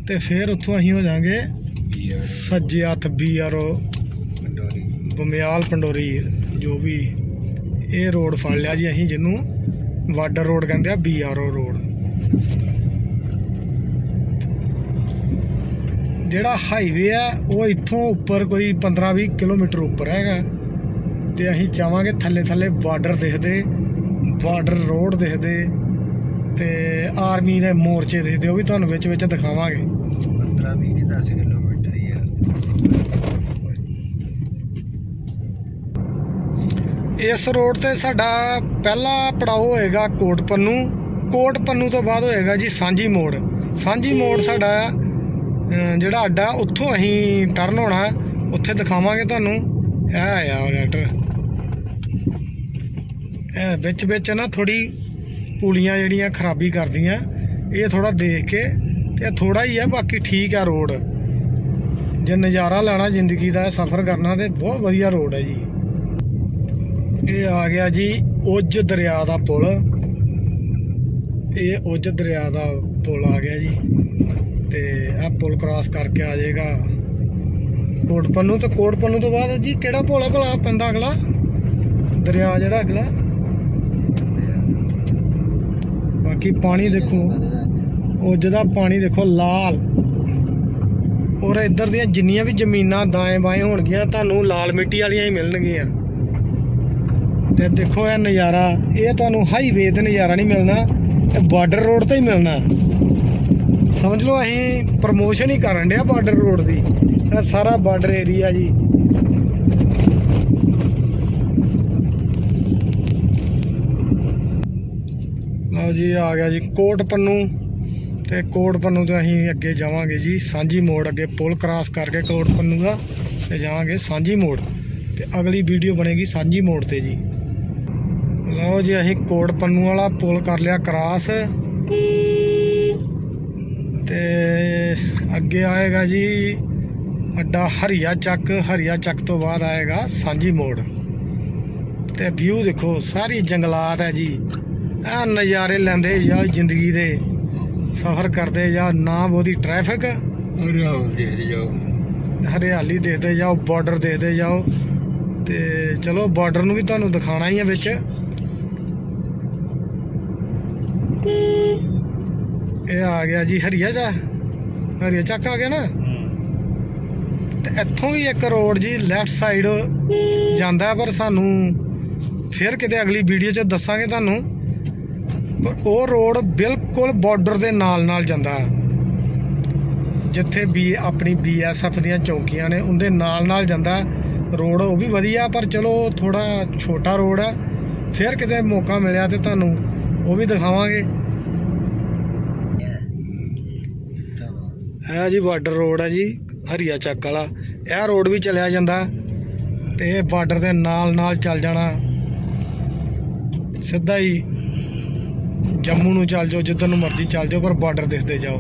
A: ਤੇ ਫਿਰ ਉੱਥੋਂ ਅਸੀਂ ਹੋ ਜਾਾਂਗੇ ਸੱਜੇ ਹੱਥ ਬੀਆਰਓ
B: ਮੰਡੋਰੀ
A: ਬਮਿਆਲ ਪੰਡੋਰੀ ਜੋ ਵੀ ਇਹ ਰੋਡ ਫੜ ਲਿਆ ਜੀ ਅਸੀਂ ਜਿਹਨੂੰ ਵਾਟਰ ਰੋਡ ਕਹਿੰਦੇ ਆ ਬੀਆਰਓ ਰੋਡ। ਜਿਹੜਾ ਹਾਈਵੇ ਆ ਉਹ ਇੱਥੋਂ ਉੱਪਰ ਕੋਈ 15-20 ਕਿਲੋਮੀਟਰ ਉੱਪਰ ਹੈਗਾ। ਤੇ ਅਸੀਂ ਚਾਹਾਂਗੇ ਥੱਲੇ ਥੱਲੇ ਬਾਰਡਰ ਦਿਖਦੇ ਬਾਰਡਰ ਰੋਡ ਦਿਖਦੇ ਤੇ ਆਰਮੀ ਦੇ ਮੋਰਚੇ ਦਿਖਦੇ ਉਹ ਵੀ ਤੁਹਾਨੂੰ ਵਿੱਚ ਵਿੱਚ ਦਿਖਾਵਾਂਗੇ।
B: 15 20 ਨਹੀਂ 10 ਕਿਲੋਮੀਟਰ ਹੀ ਆ।
A: ਇਸ ਰੋਡ ਤੇ ਸਾਡਾ ਪਹਿਲਾ ਪੜਾਅ ਹੋਏਗਾ ਕੋਟ ਪੰਨੂ ਕੋਟ ਪੰਨੂ ਤੋਂ ਬਾਅਦ ਹੋਏਗਾ ਜੀ ਸਾਂਝੀ ਮੋੜ। ਸਾਂਝੀ ਮੋੜ ਸਾਡਾ ਜਿਹੜਾ ਅੱਡਾ ਉੱਥੋਂ ਅਸੀਂ ਟਰਨ ਹੋਣਾ, ਉੱਥੇ ਦਿਖਾਵਾਂਗੇ ਤੁਹਾਨੂੰ। ਇਹ ਆਇਆ ਰੈਟਰ ਇਹ ਵਿੱਚ ਵਿੱਚ ਨਾ ਥੋੜੀ ਪੁਲੀਆਂ ਜਿਹੜੀਆਂ ਖਰਾਬੀ ਕਰਦੀਆਂ, ਇਹ ਥੋੜਾ ਦੇਖ ਕੇ ਤੇ ਥੋੜਾ ਹੀ ਆ, ਬਾਕੀ ਠੀਕ ਆ ਰੋਡ ਜੇ ਨਜ਼ਾਰਾ ਲੈਣਾ ਜ਼ਿੰਦਗੀ ਦਾ, ਸਫ਼ਰ ਕਰਨਾ ਤੇ ਬਹੁਤ ਵਧੀਆ ਰੋਡ ਹੈ ਜੀ। ਇਹ ਆ ਗਿਆ ਜੀ ਉਜ ਦਰਿਆ ਦਾ ਪੁਲ। ਇਹ ਉਜ ਦਰਿਆ ਦਾ ਪੁਲ ਆ ਗਿਆ ਜੀ। ਤੇ ਆ ਪੁਲ ਕ੍ਰਾਸ ਕਰਕੇ ਆ ਜਾਏਗਾ। ਕੋਟਪੰਨੂ ਤੇ ਕੋਟਪੰਨੂ ਤੋਂ ਬਾਅਦ ਜੀ ਕਿਹੜਾ ਭੋਲਾ ਆ ਭਲਾ ਪੈਂਦਾ ਅਗਲਾ? ਦਰਿਆ ਜਿਹੜਾ ਅਗਲਾ। ਬਾਕੀ ਪਾਣੀ ਦੇਖੋ। ਉੱਜ ਦਾ ਪਾਣੀ ਦੇਖੋ ਲਾਲ। ਔਰ ਇੱਧਰ ਦੀਆਂ ਜਿੰਨੀਆਂ ਵੀ ਜ਼ਮੀਨਾਂ ਦਾਏ ਬਾਏ ਹੋਣਗੀਆਂ, ਤੁਹਾਨੂੰ ਲਾਲ ਮਿੱਟੀ ਵਾਲੀਆਂ ਹੀ ਮਿਲਣਗੀਆਂ। ਤੇ ਦੇਖੋ ਇਹ ਨਜ਼ਾਰਾ। ਇਹ ਤੁਹਾਨੂੰ ਹਾਈਵੇ ਤੇ ਨਜ਼ਾਰਾ ਨਹੀਂ ਮਿਲਣਾ, ਇਹ ਬਾਰਡਰ ਰੋਡ ਤੇ ਹੀ ਮਿਲਣਾ। ਸਮਝ ਲਓ, ਅਸੀਂ ਪ੍ਰਮੋਸ਼ਨ ਹੀ ਕਰਨ ਡਿਆ ਬਾਰਡਰ ਰੋਡ ਦੀ। ਇਹ ਸਾਰਾ ਬਾਰਡਰ ਏਰੀਆ ਜੀ। ਲਓ ਜੀ, ਆ ਗਿਆ ਜੀ ਕੋਟ ਪੰਨੂ। ਤੇ ਕੋਟ ਪੰਨੂ ਤੋਂ ਅਸੀਂ ਅੱਗੇ ਜਾਵਾਂਗੇ ਜੀ, ਸਾਂਝੀ ਮੋੜ ਅੱਗੇ ਪੁਲ ਕ੍ਰਾਸ ਕਰਕੇ ਕੋਟ ਪੰਨੂ ਦਾ ਤੇ ਜਾਵਾਂਗੇ ਸਾਂਝੀ ਮੋੜ। ਤੇ ਅਗਲੀ ਵੀਡੀਓ ਬਣੇਗੀ ਸਾਂਝੀ ਮੋੜ ਤੇ ਜੀ। ਲਓ ਜੀ, ਅਸੀਂ ਕੋਟ ਪੰਨੂ ਵਾਲਾ ਪੁਲ ਕਰ ਲਿਆ ਕ੍ਰਾਸ ਤੇ ਅੱਗੇ ਆਏਗਾ ਜੀ ਅੱਡਾ ਹਰੀਆ ਚੱਕ ਹਰੀਆ ਚੱਕ ਤੋਂ ਬਾਅਦ ਆਏਗਾ ਸਾਂਝੀ ਮੋੜ। ਤੇ ਵਿਊ ਦੇਖੋ ਸਾਰੀ ਜੰਗਲਾਤ ਹੈ ਜੀ। ਆ ਨਜ਼ਾਰੇ ਲੈਂਦੇ ਜਾ ਜ਼ਿੰਦਗੀ ਦੇ ਸਫ਼ਰ ਕਰਦੇ ਜਾ ਨਾ ਬਹੁਤੀ ਟ੍ਰੈਫਿਕ ਹਰਿਆਲੀ ਦੇਖਦੇ ਜਾਓ। ਬਾਰਡਰ ਦੇਖਦੇ ਜਾਓ ਤੇ ਚਲੋ ਬਾਰਡਰ ਨੂੰ ਵੀ ਤੁਹਾਨੂੰ ਦਿਖਾਣਾ ਹੀ ਹੈ ਵਿੱਚ। ਇਹ ਆ ਗਿਆ ਜੀ ਹਰੀਆ ਚਾ। ਹਰੀਆ ਚੱਕ ਆ ਗਿਆ ਨਾ। ਤੇ ਇੱਥੋਂ ਵੀ ਇੱਕ ਰੋਡ ਜੀ ਲੈਫਟ ਸਾਈਡ ਜਾਂਦਾ ਪਰ ਸਾਨੂੰ ਫਿਰ ਕਿਤੇ ਅਗਲੀ ਵੀਡੀਓ 'ਚ ਦੱਸਾਂਗੇ ਤੁਹਾਨੂੰ। ਪਰ ਉਹ ਰੋਡ ਬਿਲਕੁਲ ਬਾਰਡਰ ਦੇ ਨਾਲ ਨਾਲ ਜਾਂਦਾ ਜਿੱਥੇ ਵੀ ਆਪਣੀ ਬੀਐਸਐਫ ਦੀਆਂ ਚੌਕੀਆਂ ਨੇ, ਉਹਦੇ ਨਾਲ ਨਾਲ ਜਾਂਦਾ ਰੋਡ ਉਹ ਵੀ ਵਧੀਆ, ਪਰ ਚਲੋ ਥੋੜਾ ਛੋਟਾ ਰੋਡ ਹੈ। ਫਿਰ ਕਿਤੇ ਮੌਕਾ ਮਿਲਿਆ ਤੇ ਤੁਹਾਨੂੰ ਉਹ ਵੀ ਦਿਖਾਵਾਂਗੇ। ਇਹ ਜੀ ਬਾਰਡਰ ਰੋਡ ਹੈ ਜੀ ਹਰੀਆ ਚੱਕ ਵਾਲਾ। ਇਹ ਰੋਡ ਵੀ ਚਲਿਆ ਜਾਂਦਾ ਤੇ ਇਹ ਬਾਰਡਰ ਦੇ ਨਾਲ ਨਾਲ ਚੱਲ ਜਾਣਾ। ਸਿੱਧਾ ਹੀ ਜੰਮੂ ਨੂੰ ਚੱਲ ਜਾਓ ਜਿੱਧਰ ਨੂੰ ਮਰਜ਼ੀ ਚੱਲ ਜਾਓ ਪਰ ਬਾਰਡਰ ਦੇਖਦੇ ਜਾਓ।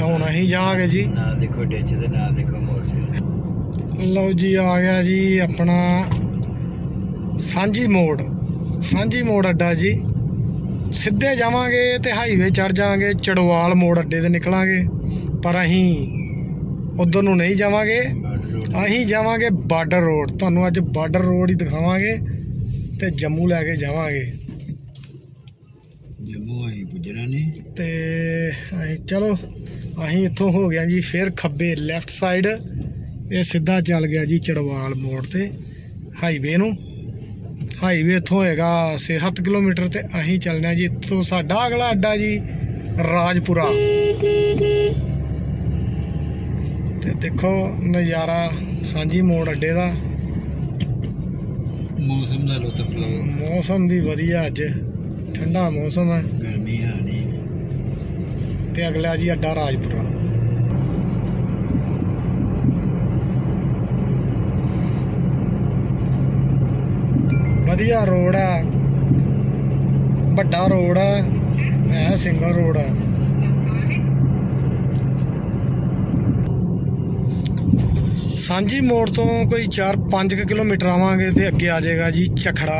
A: ਹੁਣ ਅਸੀਂ ਜਾਵਾਂਗੇ ਜੀ।
B: ਨਾਲ ਦੇਖੋ ਡਿੱਚ ਦੇ ਨਾਲ ਦੇਖੋ ਮੋਟਰ
A: ਲਓ ਜੀ ਆ ਗਿਆ ਜੀ ਆਪਣਾ ਸਾਂਝੀ ਮੋੜ। ਸਾਂਝੀ ਮੋੜ ਅੱਡਾ ਜੀ। ਸਿੱਧੇ ਜਾਵਾਂਗੇ ਤੇ ਹਾਈਵੇ ਚੜ ਜਾਵਾਂਗੇ ਚੜਵਾਲ ਮੋੜ ਅੱਡੇ ਤੇ ਨਿਕਲਾਂਗੇ। ਪਰ ਅਸੀਂ ਉਧਰ ਨੂੰ ਨਹੀਂ ਜਾਵਾਂਗੇ। ਅਸੀਂ ਜਾਵਾਂਗੇ ਬਾਰਡਰ ਰੋਡ। ਤੁਹਾਨੂੰ ਅੱਜ ਬਾਰਡਰ ਰੋਡ ਹੀ ਦਿਖਾਵਾਂਗੇ ਤੇ ਜੰਮੂ ਲੈ ਕੇ ਜਾਵਾਂਗੇ।
B: ਜੰਮੂ ਆਈ ਪੁੱਜਣਾ ਨੇ
A: ਤੇ ਅਸੀਂ ਚਲੋ ਅਸੀਂ ਇੱਥੋਂ ਹੋ ਗਿਆ ਜੀ ਫਿਰ ਖੱਬੇ ਲੈਫਟ ਸਾਈਡ ਇਹ ਸਿੱਧਾ ਚੱਲ ਗਿਆ ਜੀ ਚੜਵਾਲ ਮੋੜ ਤੇ ਹਾਈਵੇ ਨੂੰ। ਹਾਈਵੇ ਇੱਥੋਂ ਹੋਏਗਾ 6-7 ਕਿਲੋਮੀਟਰ ਤੇ ਅਸੀਂ ਚੱਲਣਾ ਜੀ ਇੱਥੋਂ ਸਾਡਾ ਅਗਲਾ ਅੱਡਾ ਜੀ ਰਾਜਪੁਰਾ। ਤੇ ਦੇਖੋ ਨਜ਼ਾਰਾ ਸਾਂਝੀ ਮੋੜ ਅੱਡੇ ਦਾ।
B: ਮੌਸਮ ਦਾ ਲੁਤਫ ਲਓ।
A: ਮੌਸਮ ਵੀ ਵਧੀਆ ਅੱਜ ਠੰਡਾ ਮੌਸਮ ਹੈ।
B: ਗਰਮੀ ਹੈ ਨਹੀਂ।
A: ਤੇ ਅਗਲਾ ਜੀ ਅੱਡਾ ਰਾਜਪੁਰਾ। ਵਧੀਆ ਰੋਡ ਆ। ਵੱਡਾ ਰੋਡ ਆ। ਇਹ ਸਿੰਗਲ ਰੋਡ ਆ। ਸਾਂਝੀ ਮੋੜ ਤੋਂ ਕੋਈ 4-5 ਕਿਲੋਮੀਟਰ ਆਵਾਂਗੇ ਤੇ ਅੱਗੇ ਆ ਜਾਏਗਾ ਜੀ ਚਖੜਾ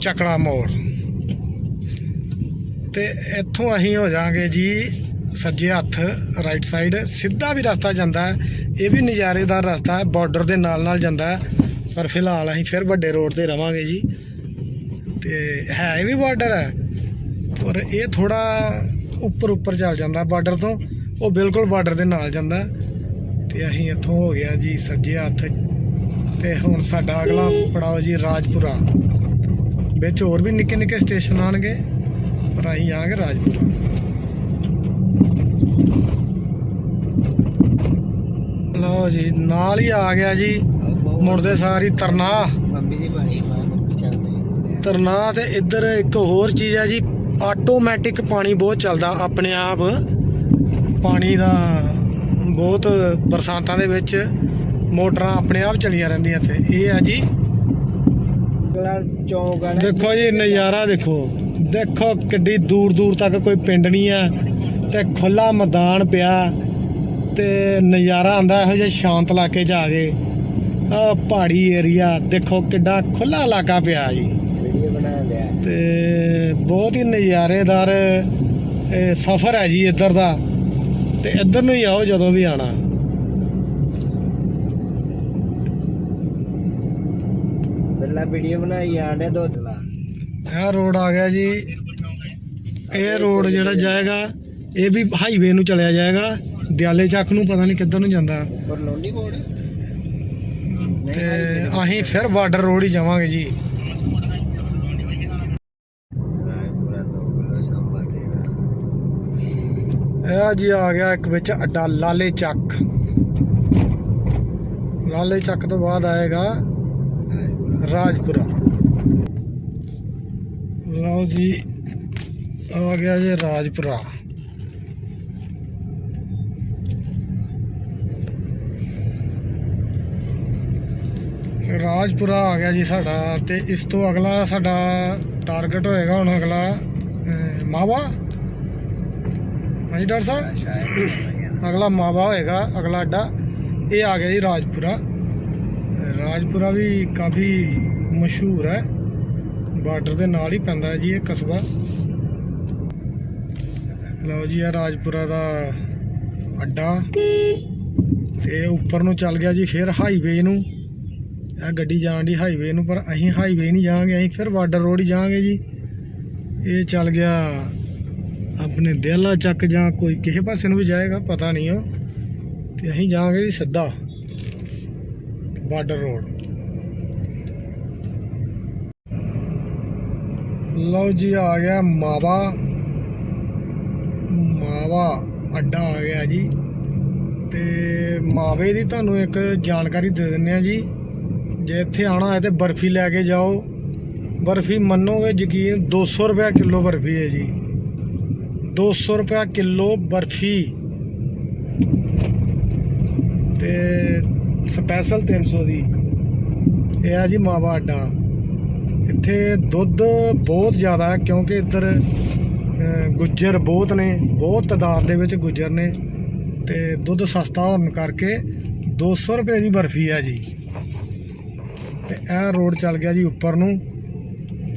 B: ਚੱਕਰਾ
A: ਮੋੜ। ਤੇ ਇੱਥੋਂ ਅਸੀਂ ਹੋ ਜਾਾਂਗੇ ਜੀ ਸੱਜੇ ਹੱਥ ਰਾਈਟ ਸਾਈਡ ਸਿੱਧਾ ਵੀ ਰਸਤਾ ਜਾਂਦਾ। ਇਹ ਵੀ ਨਜ਼ਾਰੇਦਾਰ ਰਸਤਾ ਹੈ। ਬਾਰਡਰ ਦੇ ਨਾਲ ਨਾਲ ਜਾਂਦਾ ਹੈ। ਪਰ ਫਿਲਹਾਲ ਅਸੀਂ ਫਿਰ ਵੱਡੇ ਰੋਡ ਤੇ ਰਵਾਂਗੇ ਜੀ। ਤੇ ਹੈ ਵੀ ਬਾਰਡਰ ਹੈ। ਪਰ ਇਹ ਥੋੜਾ ਉੱਪਰ ਉੱਪਰ ਚੱਲ ਜਾਂਦਾ ਬਾਰਡਰ ਤੋਂ। ਉਹ ਬਿਲਕੁਲ ਬਾਰਡਰ ਦੇ ਨਾਲ ਜਾਂਦਾ। ਤੇ ਅਸੀਂ ਇੱਥੋਂ ਹੋ ਗਿਆ ਜੀ ਸੱਜੇ ਹੱਥ। ਤੇ ਹੁਣ ਸਾਡਾ ਅਗਲਾ ਪੜਾਅ ਜੀ ਰਾਜਪੁਰਾ। ਵਿੱਚ ਹੋਰ ਵੀ ਨਿੱਕੇ ਨਿੱਕੇ ਸਟੇਸ਼ਨ ਆਣਗੇ ਪਰ ਅਸੀਂ ਆਵਾਂਗੇ ਰਾਜਪੁਰਾ। ਲਓ ਜੀ, ਨਾਲ ਹੀ ਆ ਗਿਆ ਜੀ। ਮੁੜਦੇ ਸਾਰੀ ਤਰਨਾ।
B: ਦੀ ਮੰਮੀ ਚੱਲ ਰਹੀ
A: ਤਰਨਾ ਤੇ ਇੱਧਰ ਇੱਕ ਹੋਰ ਚੀਜ਼ ਹੈ ਜੀ ਆਟੋਮੈਟਿਕ ਪਾਣੀ ਬਹੁਤ ਚੱਲਦਾ ਆਪਣੇ ਆਪ। ਪਾਣੀ ਦਾ ਬਹੁਤ ਬਰਸਾਤਾਂ ਦੇ ਵਿੱਚ ਮੋਟਰਾਂ ਆਪਣੇ ਆਪ ਚੱਲੀਆਂ ਰਹਿੰਦੀਆਂ ਇੱਥੇ। ਇਹ ਹੈ ਜੀ।
B: ਚੌਂਕ ਆ
A: ਦੇਖੋ ਜੀ ਨਜ਼ਾਰਾ ਦੇਖੋ। ਦੇਖੋ ਕਿੱਡੀ ਦੂਰ ਦੂਰ ਤੱਕ ਕੋਈ ਪਿੰਡ ਨਹੀਂ ਆ ਤੇ ਖੁੱਲਾ ਮੈਦਾਨ ਪਿਆ ਤੇ ਨਜ਼ਾਰਾ ਆਂਦਾ ਇਹੋ ਜਿਹੇ ਸ਼ਾਂਤ ਇਲਾਕੇ 'ਚ ਆ ਗਏ ਆ ਪਹਾੜੀ ਏਰੀਆ ਦੇਖੋ ਕਿੱਡਾ ਖੁੱਲਾ ਇਲਾਕਾ ਪਿਆ ਜੀ।
B: ਵੀਡੀਓ ਬਣਾ ਲਿਆ
A: ਤੇ ਬਹੁਤ ਹੀ ਨਜ਼ਾਰੇਦਾਰ ਸਫ਼ਰ ਹੈ ਜੀ ਇੱਧਰ ਦਾ। ਤੇ ਇੱਧਰ ਨੂੰ ਹੀ ਆਓ ਜਦੋਂ ਵੀ ਆਣਾ
B: ਪਹਿਲਾਂ ਵੀਡੀਓ ਬਣਾਈ ਆਂਡੇ ਦੋ ਤਲਾ
A: ਇਹ ਰੋਡ ਆ ਗਿਆ ਜੀ। ਇਹ ਰੋਡ ਜਿਹੜਾ ਜਾਏਗਾ ਇਹ ਵੀ ਹਾਈਵੇ ਨੂੰ ਚਲਿਆ ਜਾਏਗਾ। ਦਿਆਲੇ ਚੱਕ ਨੂੰ ਪਤਾ ਨਹੀਂ ਕਿੱਧਰ ਨੂੰ ਜਾਂਦਾ।
B: ਪਰ ਲੋਨੀ ਬੋਰਡ
A: ਤੇ ਅਸੀਂ ਫਿਰ ਬਾਰਡਰ ਰੋਡ ਹੀ ਜਾਵਾਂਗੇ ਜੀ। ਇਹ ਜੀ ਆ ਗਿਆ ਇੱਕ ਵਿੱਚ ਅੱਡਾ ਲਾਲੇ ਚੱਕ। ਲਾਲੇ ਚੱਕ ਤੋਂ ਬਾਅਦ ਆਏਗਾ
B: ਰਾਜਪੁਰਾ।
A: ਲਓ ਜੀ ਆ ਗਿਆ ਜੀ ਰਾਜਪੁਰਾ। ਰਾਜਪੁਰਾ ਆ ਗਿਆ ਜੀ ਸਾਡਾ ਤੇ ਇਸ ਤੋਂ ਅਗਲਾ ਸਾਡਾ ਟਾਰਗੇਟ ਹੋਏਗਾ ਹੁਣ ਅਗਲਾ ਮਾਵਾ। ਹਾਂਜੀ ਡਾਕਟਰ ਸਾਹਿਬ? ਅਗਲਾ ਮਾਵਾ ਹੋਏਗਾ ਅਗਲਾ ਅੱਡਾ। ਇਹ ਆ ਗਿਆ ਜੀ ਰਾਜਪੁਰਾ। ਰਾਜਪੁਰਾ ਵੀ ਕਾਫੀ ਮਸ਼ਹੂਰ ਹੈ। ਬਾਰਡਰ ਦੇ ਨਾਲ ਹੀ ਪੈਂਦਾ ਹੈ ਜੀ ਇਹ ਕਸਬਾ। ਲਓ ਜੀ ਇਹ ਰਾਜਪੁਰਾ ਦਾ ਅੱਡਾ। ਤੇ ਉੱਪਰ ਨੂੰ ਚੱਲ ਗਿਆ ਜੀ ਫਿਰ ਹਾਈਵੇ ਨੂੰ। ਇਹ ਗੱਡੀ ਜਾਣ ਦੀ ਹਾਈਵੇ ਨੂੰ, ਪਰ ਅਸੀਂ ਹਾਈਵੇ ਨਹੀਂ ਜਾਵਾਂਗੇ, ਅਸੀਂ ਫਿਰ ਬਾਰਡਰ ਰੋਡ ਹੀ ਜਾਵਾਂਗੇ ਜੀ। ਇਹ ਚੱਲ ਗਿਆ ਆਪਣੇ ਦਿਆਲਾ ਚੱਕ ਜਾਂ ਕੋਈ ਕਿਸੇ ਪਾਸੇ ਨੂੰ ਵੀ ਜਾਏਗਾ, ਪਤਾ ਨਹੀਂ ਉਹ। ਤੇ ਅਸੀਂ ਜਾਵਾਂਗੇ ਜੀ ਸਿੱਧਾ ਬਾਰਡਰ ਰੋਡ ਲਓ ਜੀ, ਆ ਗਿਆ ਮਾਵਾ। ਮਾਵਾ ਅੱਡਾ ਆ ਗਿਆ ਜੀ। ਤੇ ਮਾਵੇ ਦੀ ਤੁਹਾਨੂੰ ਇੱਕ ਜਾਣਕਾਰੀ ਦੇ ਦਿੰਨੇ ਆ ਜੀ। ਜੇ ਇੱਥੇ ਆਣਾ ਹੈ ਤੇ ਬਰਫੀ ਲੈ ਕੇ ਜਾਓ। ਬਰਫੀ ਮੰਨੋਗੇ ਯਕੀਨ? 200 ਰੁਪਏ ਕਿਲੋ ਬਰਫੀ ਹੈ ਜੀ। 200 ਰੁਪਏ ਕਿਲੋ ਬਰਫੀ। ਤੇ ਸਪੈਸ਼ਲ 300 ਦੀ। ਇਹ ਆ ਜੀ ਮਾਵਾ ਅੱਡਾ। ਇੱਥੇ ਦੁੱਧ ਬਹੁਤ ਜ਼ਿਆਦਾ ਹੈ ਕਿਉਂਕਿ ਇੱਧਰ ਗੁੱਜਰ ਬਹੁਤ ਨੇ। ਬਹੁਤ ਤਾਦਾਦ ਦੇ ਵਿੱਚ ਗੁੱਜਰ ਨੇ। ਤੇ ਦੁੱਧ ਸਸਤਾ ਹੋਣ ਕਰਕੇ 200 ਰੁਪਏ ਦੀ ਬਰਫੀ ਹੈ ਜੀ। ਤੇ ਇਹ ਰੋਡ ਚੱਲ ਗਿਆ ਜੀ ਉੱਪਰ ਨੂੰ।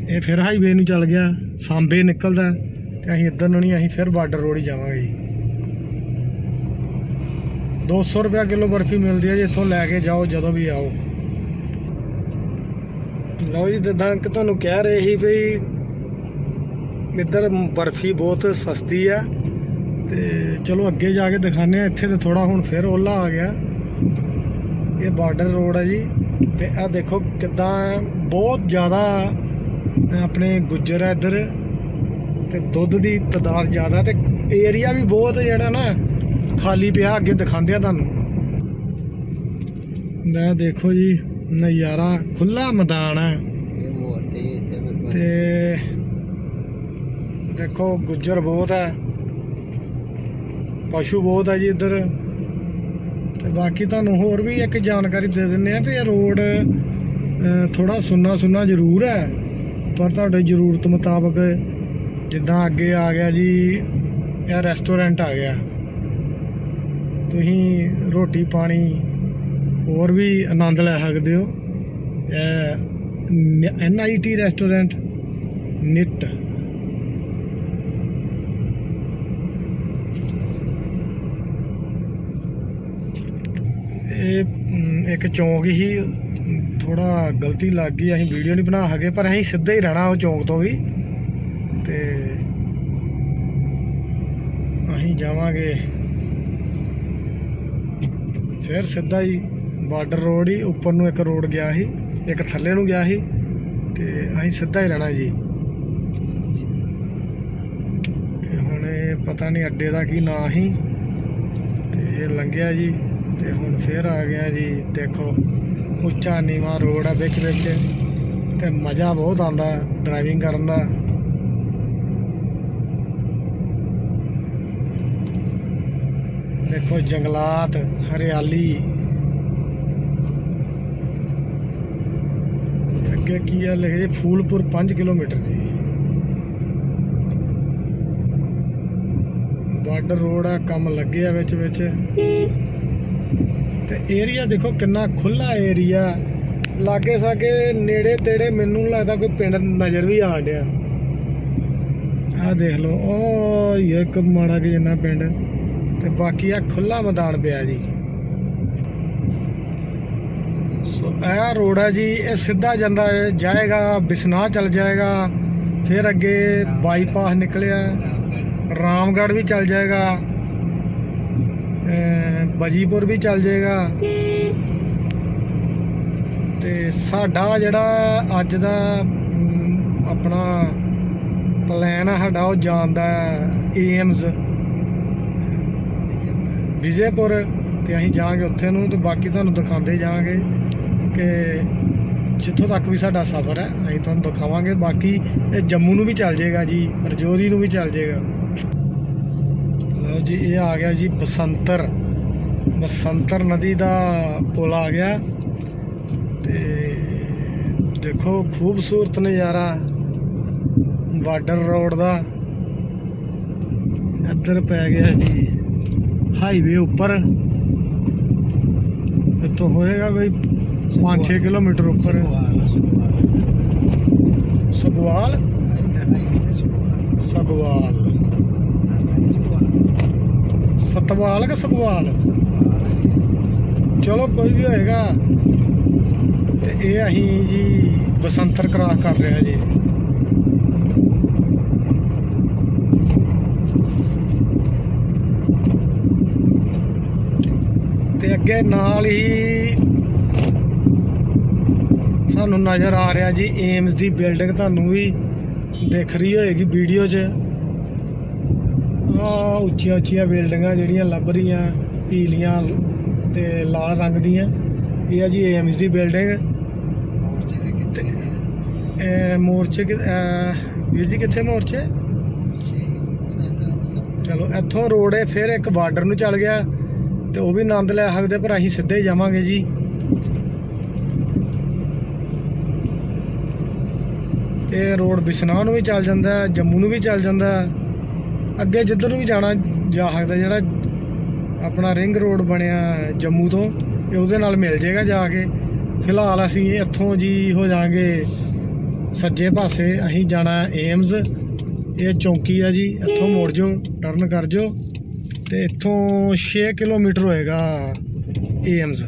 A: ਇਹ ਫਿਰ ਹਾਈਵੇ ਨੂੰ ਚੱਲ ਗਿਆ। ਸਾਂਬੇ ਨਿਕਲਦਾ ਤੇ ਅਸੀਂ ਇੱਧਰ ਨੂੰ ਨਹੀਂ, ਅਸੀਂ ਫਿਰ ਬਾਰਡਰ ਰੋਡ ਹੀ ਜਾਵਾਂਗੇ ਜੀ। 200 ਰੁਪਏ ਕਿਲੋ ਬਰਫੀ ਮਿਲਦੀ ਹੈ ਜੀ, ਇੱਥੋਂ ਲੈ ਕੇ ਜਾਓ, ਜਦੋਂ ਵੀ ਆਓ। ਲਓ ਜੀ, ਜਿੱਦਾਂ ਕਿ ਤੁਹਾਨੂੰ ਕਹਿ ਰਹੇ ਸੀ ਵੀ ਇੱਧਰ ਬਰਫੀ ਬਹੁਤ ਸਸਤੀ ਆ ਤੇ ਚਲੋ ਅੱਗੇ ਜਾ ਕੇ ਦਿਖਾਉਂਦੇ ਆ ਇੱਥੇ ਤੇ ਥੋੜਾ ਹੁਣ ਫਿਰ ਓਲਾ ਆ ਗਿਆ। ਇਹ ਬਾਰਡਰ ਰੋਡ ਹੈ ਜੀ। ਤੇ ਆ ਦੇਖੋ ਕਿਦਾਂ ਬਹੁਤ ਜ਼ਿਆਦਾ ਆਪਣੇ ਗੁੱਜਰ ਹੈ ਇੱਧਰ ਤੇ ਦੁੱਧ ਦੀ ਤਦਾਦ ਜ਼ਿਆਦਾ ਤੇ ਏਰੀਆ ਵੀ ਬਹੁਤ ਜਿਹੜਾ ਨਾ ਖਾਲੀ ਪਿਆ ਅੱਗੇ ਦਿਖਾਉਂਦੇ ਆ ਤੁਹਾਨੂੰ। ਲੈ ਦੇਖੋ ਜੀ ਨਜ਼ਾਰਾ ਖੁੱਲਾ ਮੈਦਾਨ ਹੈ ਤੇ ਦੇਖੋ ਗੁੱਜਰ ਬਹੁਤ ਹੈ ਪਸ਼ੂ ਬਹੁਤ ਹੈ ਜੀ ਇੱਧਰ। ਬਾਕੀ ਤੁਹਾਨੂੰ ਹੋਰ ਵੀ ਇੱਕ ਜਾਣਕਾਰੀ ਦੇ ਦਿੰਨੇ ਆ ਵੀ ਇਹ ਰੋਡ ਥੋੜਾ ਸੁੰਨਾ ਸੁੰਨਾ ਜ਼ਰੂਰ ਹੈ। ਪਰ ਤੁਹਾਡੇ ਜ਼ਰੂਰਤ ਮੁਤਾਬਕ ਜਿੱਦਾਂ ਅੱਗੇ ਆ ਗਿਆ ਜੀ, ਇਹ ਰੈਸਟੋਰੈਂਟ ਆ ਗਿਆ। ਤੁਸੀਂ ਰੋਟੀ ਪਾਣੀ ਹੋਰ ਵੀ ਆਨੰਦ ਲੈ ਸਕਦੇ ਹੋ। ਇਹ ਐਨ ਟੀ ਰੈਸਟੋਰੈਂਟ ਨਿੱਟ। ਇਹ ਇੱਕ ਚੌਂਕ ਹੀ, ਥੋੜਾ ਗਲਤੀ ਲੱਗ ਗਈ, ਅਸੀਂ ਵੀਡੀਓ ਨਹੀਂ ਬਣਾ ਸਕੇ ਪਰ ਅਸੀਂ ਸਿੱਧਾ ਹੀ ਰਹਿਣਾ ਉਹ ਚੌਂਕ ਤੋਂ ਵੀ। ਤੇ ਅਸੀਂ ਜਾਵਾਂਗੇ। ਫਿਰ ਸਿੱਧਾ ਹੀ ਬਾਰਡਰ ਰੋਡ ਹੀ ਉੱਪਰ ਨੂੰ ਇੱਕ ਰੋਡ ਗਿਆ ਸੀ, ਇੱਕ ਥੱਲੇ ਨੂੰ ਗਿਆ ਸੀ, ਤੇ ਅਸੀਂ ਸਿੱਧਾ ਹੀ ਰਹਿਣਾ ਜੀ। ਹੁਣ ਇਹ ਪਤਾ ਨਹੀਂ ਅੱਡੇ ਦਾ ਕੀ ਨਾਂ ਸੀ, ਤੇ ਇਹ ਲੰਘਿਆ ਜੀ। ਤੇ ਹੁਣ ਫੇਰ ਆ ਗਿਆ ਜੀ, ਦੇਖੋ, ਉੱਚਾ ਨੀਵਾਂ ਰੋਡ ਆ ਵਿੱਚ ਵਿੱਚ, ਤੇ ਮਜ਼ਾ ਬਹੁਤ ਆਉਂਦਾ ਡਰਾਈਵਿੰਗ ਕਰਨ ਦਾ। ਦੇਖੋ, ਜੰਗਲਾਤ, ਹਰਿਆਲੀ। ਅੱਗੇ ਕੀ ਆ, ਲਿਖੇ ਜੀ, ਫੂਲਪੁਰ 5 ਕਿਲੋਮੀਟਰ ਜੀ। ਬਾਰਡਰ ਰੋਡ ਆ, ਕੰਮ ਲੱਗੇ ਆ ਵਿੱਚ ਵਿੱਚ। ਤੇ ਏਰੀਆ ਦੇਖੋ ਕਿੰਨਾ ਖੁੱਲਾ ਏਰੀਆ ਲਾਗੇ ਸਾਗੇ ਨੇੜੇ ਤੇੜੇ ਮੈਨੂੰ ਲੱਗਦਾ ਕੋਈ ਪਿੰਡ ਨਜ਼ਰ ਵੀ ਆਣ ਡਿਆ। ਆਹ ਦੇਖ ਲਓ ਉਹ ਹੀ ਇੱਕ ਮਾੜਾ ਕਿ ਜਿੰਨਾ ਪਿੰਡ। ਤੇ ਬਾਕੀ ਆ ਖੁੱਲਾ ਮੈਦਾਨ ਪਿਆ ਜੀ। ਸੋ ਇਹ ਰੋਡ ਹੈ ਜੀ ਇਹ ਸਿੱਧਾ ਜਾਂਦਾ ਜਾਏਗਾ ਬਿਸਨਾ ਚਲ ਜਾਏਗਾ ਫਿਰ ਅੱਗੇ ਬਾਈਪਾਸ ਨਿਕਲਿਆ।
B: ਰਾਮਗੜ੍ਹ।
A: ਵੀ ਚੱਲ ਜਾਏਗਾ। ਬਜੀਪੁਰ ਵੀ ਚੱਲ ਜਾਏਗਾ। ਤੇ ਸਾਡਾ ਜਿਹੜਾ ਅੱਜ ਦਾ ਆਪਣਾ ਪਲਾਨ ਆ ਸਾਡਾ, ਉਹ ਜਾਣ ਦਾ ਏਮਸ ਵਿਜੇਪੁਰ ਤੇ ਅਸੀਂ ਜਾਾਂਗੇ ਉੱਥੇ ਨੂੰ ਤੇ ਬਾਕੀ ਤੁਹਾਨੂੰ ਦਿਖਾਉਂਦੇ ਜਾਾਂਗੇ ਕਿ ਜਿੱਥੋਂ ਤੱਕ ਵੀ ਸਾਡਾ ਸਫ਼ਰ ਹੈ, ਅਸੀਂ ਤੁਹਾਨੂੰ ਦਿਖਾਵਾਂਗੇ। ਬਾਕੀ ਇਹ ਜੰਮੂ ਨੂੰ ਵੀ ਚੱਲ ਜਾਏਗਾ ਜੀ, ਰਜੌਰੀ ਨੂੰ ਵੀ ਚੱਲ ਜਾਏਗਾ। ਲਓ ਜੀ, ਇਹ ਆ ਗਿਆ ਜੀ ਬਸੰਤਰ। ਬਸੰਤਰ ਨਦੀ ਦਾ ਪੁਲ ਆ ਗਿਆ ਤੇ ਦੇਖੋ ਖੂਬਸੂਰਤ ਨਜ਼ਾਰਾ ਬਾਰਡਰ ਰੋਡ ਦਾ। ਇੱਧਰ ਪੈ ਗਿਆ ਜੀ ਹਾਈਵੇ ਉੱਪਰ। ਇੱਥੋਂ ਹੋਏਗਾ ਕੋਈ 5-6 ਕਿਲੋਮੀਟਰ ਉੱਪਰ। ਸਗਵਾਲ ਸਗਵਾਲ ਸਤਵਾਲ ਕਿ ਸਗਵਾਲ। ਚਲੋ ਕੋਈ ਵੀ ਹੋਏਗਾ, ਤੇ ਇਹ ਅਸੀਂ ਜੀ ਬਸੰਤਰ ਕਰਾਸ ਕਰ ਰਹੇ ਹਾਂ ਜੀ। ਅੱਗੇ ਨਾਲ ਹੀ ਸਾਨੂੰ ਨਜ਼ਰ ਆ ਰਿਹਾ ਜੀ ਏਮਸ ਦੀ ਬਿਲਡਿੰਗ, ਤੁਹਾਨੂੰ ਵੀ ਦਿਖ ਰਹੀ ਹੋਏਗੀ ਵੀਡੀਓ 'ਚ। ਆ ਉੱਚੀਆਂ ਉੱਚੀਆਂ ਬਿਲਡਿੰਗਾਂ ਜਿਹੜੀਆਂ ਲੱਭ ਰਹੀਆਂ। ਪੀਲੀਆਂ ਤੇ ਲਾਲ ਰੰਗ ਦੀਆਂ। ਇਹ ਆ ਜੀ ਏਮਸ ਦੀ ਬਿਲਡਿੰਗ
B: ਮੋਰਚੇ ਦੇ ਕਿੱਥੇ
A: ਇਹ ਮੋਰਚੇ ਵੀਰ ਜੀ ਕਿੱਥੇ ਮੋਰਚੇ? ਚਲੋ ਇੱਥੋਂ ਰੋਡ ਹੈ ਫਿਰ ਇੱਕ ਬਾਰਡਰ ਨੂੰ ਚੱਲ ਗਿਆ। ਤੇ ਉਹ ਵੀ ਆਨੰਦ ਲੈ ਸਕਦੇ ਪਰ ਅਸੀਂ ਸਿੱਧੇ ਜਾਵਾਂਗੇ ਜੀ। ਇਹ ਰੋਡ ਬਿਸ਼ਨਾਹ ਨੂੰ ਵੀ ਚੱਲ ਜਾਂਦਾ ਜੰਮੂ ਨੂੰ ਵੀ ਚੱਲ ਜਾਂਦਾ। ਅੱਗੇ ਜਿੱਧਰ ਨੂੰ ਵੀ ਜਾਣਾ ਜਾ ਸਕਦਾ ਜਿਹੜਾ ਆਪਣਾ ਰਿੰਗ ਰੋਡ ਬਣਿਆ ਜੰਮੂ ਤੋਂ, ਇਹ ਉਹਦੇ ਨਾਲ ਮਿਲ ਜਾਏਗਾ ਜਾ ਕੇ। ਫਿਲਹਾਲ ਅਸੀਂ ਇੱਥੋਂ ਜੀ ਹੋ ਜਾਾਂਗੇ ਸੱਜੇ ਪਾਸੇ, ਅਸੀਂ ਜਾਣਾ ਏਮਜ਼। ਇਹ ਚੌਂਕੀ ਆ ਜੀ, ਇੱਥੋਂ ਮੁੜ ਜਾਓ, ਟਰਨ ਕਰ ਜਾਓ। ਤੇ ਇੱਥੋਂ 6 ਕਿਲੋਮੀਟਰ ਹੋਏਗਾ ਏਮਜ਼।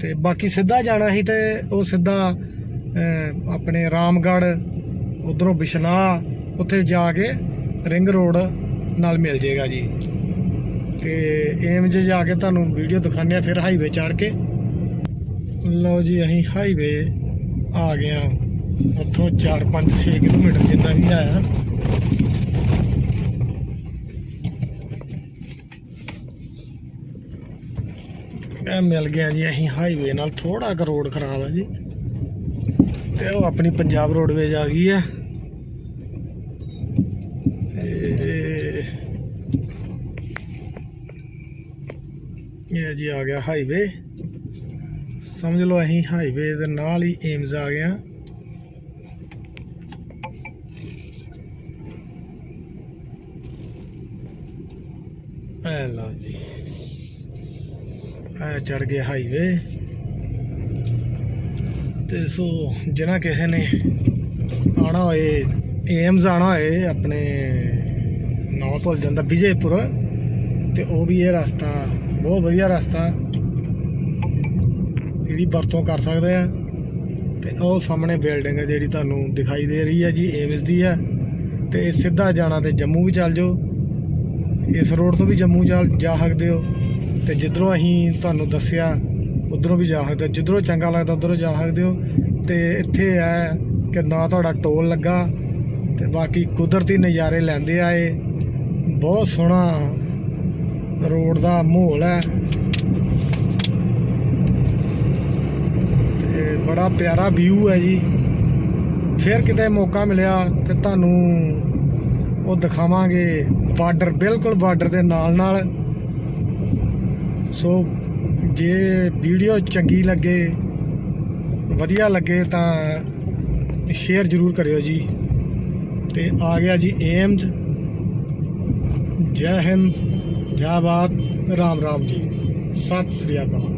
A: ਤੇ ਬਾਕੀ ਸਿੱਧਾ ਜਾਣਾ ਸੀ ਤੇ ਉਹ ਸਿੱਧਾ ਆਪਣੇ ਰਾਮਗੜ੍ਹ, ਉਧਰੋਂ ਬਿਸ਼ਨਾਹ ਉੱਥੇ ਜਾ ਕੇ ਰਿੰਗ ਰੋਡ ਨਾਲ ਮਿਲ ਜੇਗਾ ਜੀ। ਤੇ ਏਮਜ਼ ਜਾ ਕੇ ਤੁਹਾਨੂੰ ਵੀਡੀਓ ਦਿਖਾਉਂਦੇ ਆ, ਫਿਰ ਹਾਈਵੇ ਚੜ੍ਹ ਕੇ। ਲਓ ਜੀ, ਅਸੀਂ ਹਾਈਵੇ ਆ ਗਏ ਆ। ਉੱਥੋਂ 4-5 6 ਕਿਲੋਮੀਟਰ ਜਿੰਨਾ ਵੀ ਆਇਆ ਇਹ ਮਿਲ ਗਿਆ ਜੀ, ਅਸੀਂ ਹਾਈਵੇ ਨਾਲ ਥੋੜਾ ਕੁ ਰੋਡ ਖਰਾਬ ਹੈ ਜੀ। ਤੇ ਉਹ ਆਪਣੀ ਪੰਜਾਬ ਰੋਡਵੇਜ ਆ ਗਈ ਹੈ ਇਹ ਇਹ ਜੀ, ਆ ਗਿਆ ਹਾਈਵੇ ਸਮਝ ਲਓ ਅਸੀਂ ਹਾਈਵੇ ਦੇ ਨਾਲ ਹੀ ਏਮਜ਼ ਆ ਗਏ ਆ। ਐ ਲਓ ਜੀ। ਐ ਚੜ ਗਏ ਹਾਈਵੇ ਤੇ ਸੋ ਜਿਹਨਾਂ ਕਿਸੇ ਨੇ ਆਣਾ ਹੋਏ ਏਮਜ਼ ਆਣਾ ਹੋਏ, ਆਪਣੇ ਨਾਮ ਭੁੱਲ ਜਾਂਦਾ, ਵਿਜੇਪੁਰ। ਤੇ ਉਹ ਵੀ ਇਹ ਰਸਤਾ ਬਹੁਤ ਵਧੀਆ ਰਸਤਾ। ਜਿਹੜੀ ਵਰਤੋਂ ਕਰ ਸਕਦੇ ਆ। ਤੇ ਉਹ ਸਾਹਮਣੇ ਬਿਲਡਿੰਗ ਹੈ ਜਿਹੜੀ ਤੁਹਾਨੂੰ ਦਿਖਾਈ ਦੇ ਰਹੀ ਹੈ ਜੀ ਏਮਸ ਦੀ ਹੈ ਤੇ ਸਿੱਧਾ ਜਾਣਾ ਤੇ ਜੰਮੂ ਵੀ ਚੱਲ ਜਾਓ। ਇਸ ਰੋਡ ਤੋਂ ਵੀ ਜੰਮੂ ਜਾ ਜਾ ਸਕਦੇ ਹੋ। ਤੇ ਜਿੱਧਰੋਂ ਅਸੀਂ ਤੁਹਾਨੂੰ ਦੱਸਿਆ, ਉਧਰੋਂ ਵੀ ਜਾ ਸਕਦੇ ਹੋ। ਜਿੱਧਰੋਂ ਚੰਗਾ ਲੱਗਦਾ, ਉਧਰੋਂ ਜਾ ਸਕਦੇ ਹੋ। ਤੇ ਇੱਥੇ ਹੈ ਕਿ ਨਾ ਤੁਹਾਡਾ ਟੋਲ ਲੱਗਾ। ਤੇ ਬਾਕੀ ਕੁਦਰਤੀ ਨਜ਼ਾਰੇ ਲੈਂਦੇ ਆਏ। ਬਹੁਤ ਸੋਹਣਾ ਰੋਡ ਦਾ ਮਾਹੌਲ ਹੈ। ਤੇ ਬੜਾ ਪਿਆਰਾ ਵਿਊ ਹੈ ਜੀ। ਫਿਰ ਕਿਤੇ ਮੌਕਾ ਮਿਲਿਆ ਤੇ ਤੁਹਾਨੂੰ ਉਹ ਦਿਖਾਵਾਂਗੇ ਬਾਰਡਰ, ਬਿਲਕੁਲ ਬਾਰਡਰ ਦੇ ਨਾਲ ਨਾਲ। ਸੋ ਜੇ ਵੀਡੀਓ ਚੰਗੀ ਲੱਗੇ, ਵਧੀਆ ਲੱਗੇ ਤਾਂ ਸ਼ੇਅਰ ਜ਼ਰੂਰ ਕਰਿਓ ਜੀ। ਤੇ ਆ ਗਿਆ ਜੀ ਏਮਜ਼ ਜੈ ਹਿੰਦ। ਜੈ ਬਾਤ ਰਾਮ ਰਾਮ ਜੀ। ਸਤਿ ਸ੍ਰੀ ਅਕਾਲ।